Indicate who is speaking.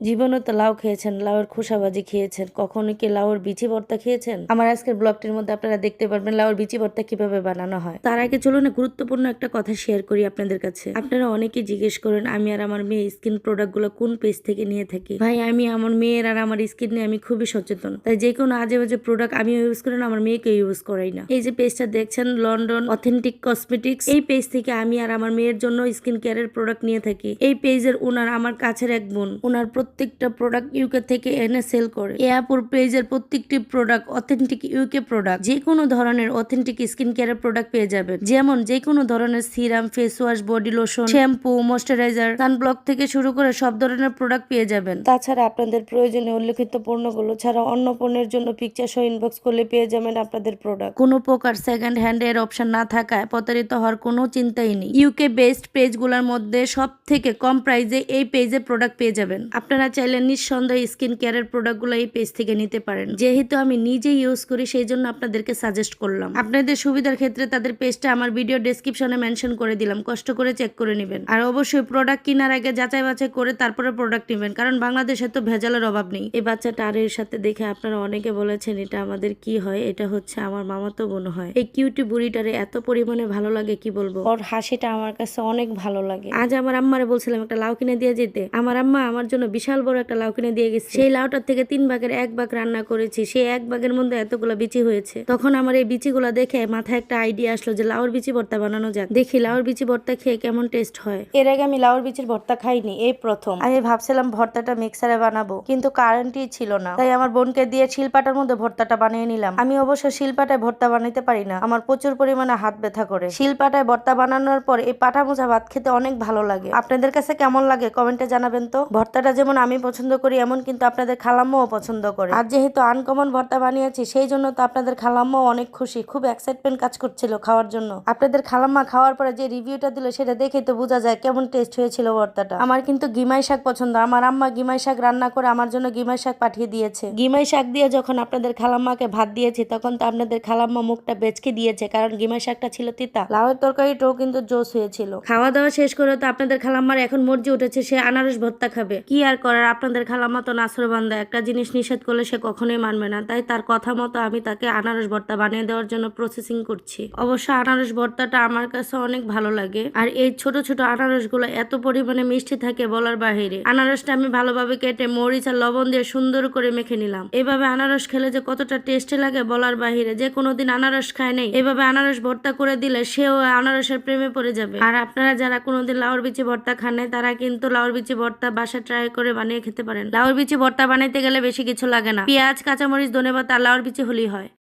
Speaker 1: জীবনে তো লাউ খেয়েছেন, লাউয়ের খোসাবাজি খেয়েছেন। কখনো কি লাউয়ের বিচি ভর্তা খেয়েছেন? আমার আজকের ব্লগটির মধ্যে আপনারা দেখতে পারবেন লাউয়ের বিচি ভর্তা কীভাবে বানানো হয়। তার আগে চলুন গুরুত্বপূর্ণ একটা কথা শেয়ার করি আপনাদের কাছে। আপনারা অনেকেই জিজ্ঞেস করেন, আমি আর আমার মেয়ে স্কিন প্রোডাক্টগুলো কোন পেজ থেকে নিয়ে থাকি? ভাই, আমি, আমার মেয়ের আর আমার স্কিন নিয়ে আমি খুবই সচেতন। তাই যে কোনো আজে বাজে প্রোডাক্ট আমি ইউজ করি না, আমার মেয়েকে ইউজ করাই না। এই যে পেজটা দেখছেন লন্ডন অথেন্টিক কসমেটিক্স এই পেজ থেকে আমি আর আমার মেয়ের জন্য স্কিন কেয়ারের প্রোডাক্ট নিয়ে থাকি। এই পেজের ওনার আমার কাছের এক বোন। ওনার প্রত্যেকটা প্রোডাক্ট ইউকে থেকে এনে সেল করে। এয়াপুর পেজের প্রত্যেকটি প্রোডাক্ট অথেন্টিক ইউকে প্রোডাক্ট যে কোনো ধরনের অথেন্টিক স্কিন কেয়ারের প্রোডাক্ট পেয়ে যাবেন। যেমন যে কোনো ধরনের serum face wash body lotion shampoo moisturiser sunblock থেকে শুরু করে সব ধরনের প্রোডাক্ট পেয়ে যাবেন। তাছাড়া আপনাদের প্রয়োজনে উল্লেখিত পণ্যগুলো ছাড়া অন্য পণ্যের জন্য পিকচার সহ ইনবক্স করলে পেয়ে যাবেন আপনাদের প্রোডাক্ট কোনো প্রকার সেকেন্ড হ্যান্ড এর অপশন না থাকায় প্রতারিত হওয়ার কোনো চিন্তাই নেই। ইউকে বেস্ট পেজগুলোর মধ্যে সব থেকে কম প্রাইসে এই পেজে প্রোডাক্ট পেয়ে যাবেন। আপনারা চাইলে নিঃসন্দেহে স্কিন কেয়ারের প্রোডাক্টগুলো এই পেজ থেকে নিতে পারেন। যেহেতু আমি নিজে ইউজ করি সেই জন্য আপনাদেরকে সাজেস্ট করলাম। আপনাদের সুবিধার ক্ষেত্রে তাদের পেজটা আমার ভিডিও ডেসক্রিপশনে মেনশন করে দিলাম। কষ্ট করে চেক করে নেবেন। আর অবশ্যই প্রোডাক্ট কেনার আগে যাচাই বাছাই করে তারপরে প্রোডাক্ট নেবেন, কারণ বাংলাদেশে তো ভেজালের অভাব নেই। এই বাচ্চাটা আর এর সাথে দেখে আপনারা অনেকে বলেছেন, এটা আমাদের কি হয়? এটা হচ্ছে আমার মামাতো বোন হয়। এই কিউটি বুড়িটারে এত পরিমাণে ভালো লাগে, কি বলব? ওর হাসিটা আমার কাছে অনেক ভালো লাগে। আজ আমার আম্মারে বলছিলাম, একটা লাউ কিনে দিয়ে যেতে। আমার আম্মা আমার জন্য বিশাল বড় একটা লাউ কিনে দিয়ে গেছে। সেই লাউটার থেকে তিন ভাগের এক ভাগ রান্না করেছি। সেই এক ভাগের মধ্যে এতগুলো বিচি হয়েছে। তখন আমার এই বিচিগুলো দেখে মাথায় একটা আইডিয়া আসলো যে লাউর বিচি ভর্তা বানানো যাক। দেখি লাউর বিচি ভর্তা খেয়ে কেমন টেস্ট হয়। এর আগে আমি লাউর বিচির ভর্তা খাইনি, এই প্রথম। আমি ভাবছিলাম ভর্তাটা মিক্সারে বানাবো, কিন্তু কারেন্টই ছিল না। তাই আমার বোনকে দিয়ে শিলপাটার মধ্যে ভর্তাটা বানিয়ে নিলাম। আমি অবশ্য শিলপাটায় ভর্তা বানাইতে পারি না। আমার প্রচুর পরিমাণে হাত ব্যথা করে। শিলপাটায় ভর্তা বানানোর পর এই পাটা মোজা ভাত খেতে অনেক ভালো লাগে। আপনাদের কাছে কেমন লাগে কমেন্টে জানাবেন তো? ভর্তাটা যেমন আমি পছন্দ করি, এমন কিন্তু আপনাদের খালাম্মাও পছন্দ করে। আর যেহেতু আনকমন ভর্তা বানিয়েছি, সেই জন্য তো আপনাদের খালাম্মাও অনেক খুশি, খুব এক্সাইটমেন্ট কাজ করছিল খাওয়ার জন্য। আপনাদের খালাম্মা খাওয়ার পরে যে রিভিউটা দিল, সেটা দেখেই তো বোঝা যায় কেমন টেস্ট হয়েছিল ভর্তাটা। আমার কিন্তু গিমাই শাক পছন্দ। আমার আম্মা গিমাই শাক রান্না করে আমার জন্য গিমাই শাক পাঠিয়ে দিয়েছে। গিমাই শাক দিয়ে যখন আপনাদের খালাম্মাকে ভাত দিয়েছি, তখন তো আপনাদের খালাম্মা মুখটা বেচকে দিয়েছে, কারণ গিমাই শাকটা ছিল তিতা। লাউয়ের তরকারিটাও কিন্তু জোস হয়েছিল। খাওয়া দাওয়া শেষ করে তো আপনাদের খালাম্মার এখন মর্জি উঠেছে, সে আনারস ভর্তা খাবে। কি আর করার আপনাদের খালাম্মা তো নাসরবান্দা একটা জিনিস নিষেধ করলে সে কখনোই মানবে না। তাই তার কথা মতো আমি তাকে আনারস ভর্তা বানিয়ে দেওয়ার জন্য প্রসেসিং করছি। অবশ্য আনারস ভর্তাটা আমার কাছে অনেক ভালো লাগে। আর এই ছোট ছোট আনারসগুলো এত পরিমাণে মিষ্টি থাকে বলার বাহিরে। আনারসটা আমি ভালোভাবে কেটে মরিচ আর লবণ দিয়ে সুন্দর করে মেখে নিলাম। এভাবে আনারস খেলে যে কতটা টেস্টি লাগে বলার বাহিরে। যে কোনোদিন আনারস খায় নেই। এভাবে আনারস ভর্তা করে দিলে সেও আনারসের প্রেমে পড়ে যাবে। আর আপনারা যারা কোনোদিন লাউর বিচি ভর্তা খান নাই, তারা কিন্তু লাউর বিচি ভর্তা বাসা ট্রাই করে বানিয়ে খেতে পারেন। লাউর বিচি ভর্তা বানাইতে গেলে বেশি কিছু লাগে না। পেঁয়াজ, কাঁচামরিচ ধনে পাতা লাউর বিচি হলেই হয়।